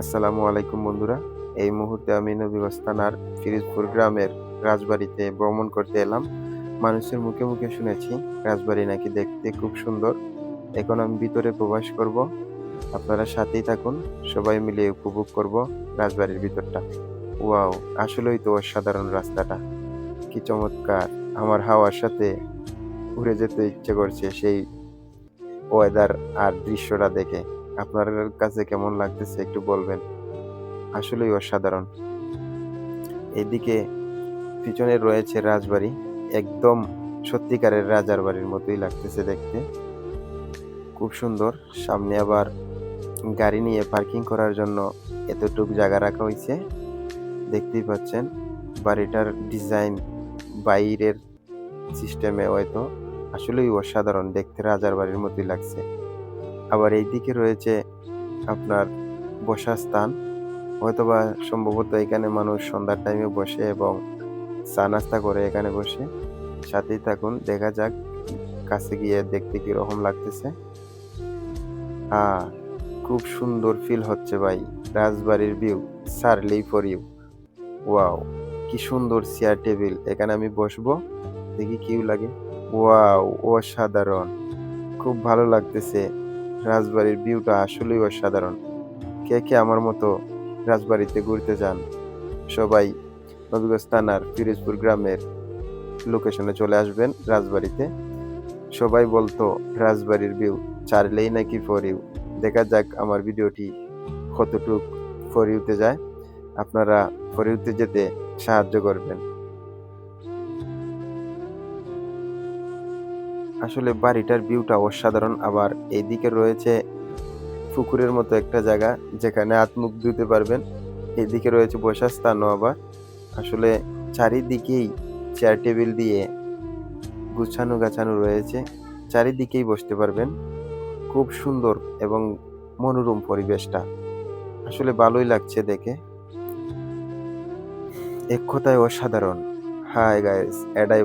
আসসালামু আলাইকুম বন্ধুরা। এই মুহূর্তে আমি নবীগঞ্জ থানার ফিরোজপুর গ্রামের রাজবাড়িতে ভ্রমণ করতে এলাম। মানুষের মুখে মুখে শুনেছি, রাজবাড়ি নাকি দেখতে খুব সুন্দর। এখন আমি ভিতরে প্রবাস করব। আপনারা সাথেই থাকুন, সবাই মিলে উপভোগ করব রাজবাড়ির ভিতরটা। ওয়াও, আসলেই তো অসাধারণ রাস্তাটা। কি চমৎকার! আমার হাওয়ার সাথে উড়ে যেতে ইচ্ছে করছে সেই ওয়েদার আর দৃশ্যটা দেখে। আপনার কাছে কেমন লাগতেছে একটু বলবেন? আসলেই অসাধারণ। এদিকে পিছনে রয়েছে রাজবাড়ি, একদম সত্যিকারের রাজার বাড়ির মতোই লাগতেছে দেখতে। খুব সুন্দর, সামনে আবার গাড়ি নিয়ে পার্কিং করার জন্য এতটুকু জায়গা রাখা হয়েছে। দেখতেই পাচ্ছেন, বাড়িটার ডিজাইন বাইরের সিস্টেমে হয়তো। আসলেই অসাধারণ, দেখতে রাজার বাড়ির মতোই লাগছে। আবার এইদিকে রয়েছে আপনার বসার স্থান। হয়তোবা সম্ভবত এখানে মানুষ সন্ধ্যার টাইমে বসে এবং চা নাস্তা করে এখানে বসে। সাথেই থাকুন, দেখা যাক কাছে গিয়ে দেখতে কীরকম লাগতেছে। হ্যাঁ খুব সুন্দর ফিল হচ্ছে ভাই, রাজবাড়ির ভিউ সারলেই ফর ইউ ওয়াও কি সুন্দর চেয়ার টেবিল এখানে আমি বসবো? দেখি কিউ লাগে। ওয়াও অসাধারণ। খুব ভালো লাগতেছে। রাজবাড়ির ভিউটা আসলেই অসাধারণ। কে কে আমার মতো রাজবাড়িতে ঘুরতে যান? সবাই নবীগঞ্জ থানার ফিরোজপুর গ্রামের লোকেশনে চলে আসবেন রাজবাড়িতে। সবাই বলতো, রাজবাড়ির ভিউ চারলেই নাকি ফর ইউ দেখা যাক আমার ভিডিওটি কতটুক ফর ইউতে যায়। আপনারা ফর ইউতে যেতে সাহায্য করবেন। আসলে বাড়িটার ভিউটা অসাধারণ, আবার এইদিকে রয়েছে পুকুরের মতো একটা জায়গা যেখানে হাত মুখ ধুতে পারবেন। এদিকে রয়েছে বসার স্থানও আবার। আসলে চারিদিকেই চেয়ার টেবিল দিয়ে গুছানো গাছানো রয়েছে। চারিদিকেই বসতে পারবেন। খুব সুন্দর এবং মনোরম পরিবেশটা। আসলে ভালোই লাগছে দেখে। এক কথায় অসাধারণ। হাই গাইস এটাই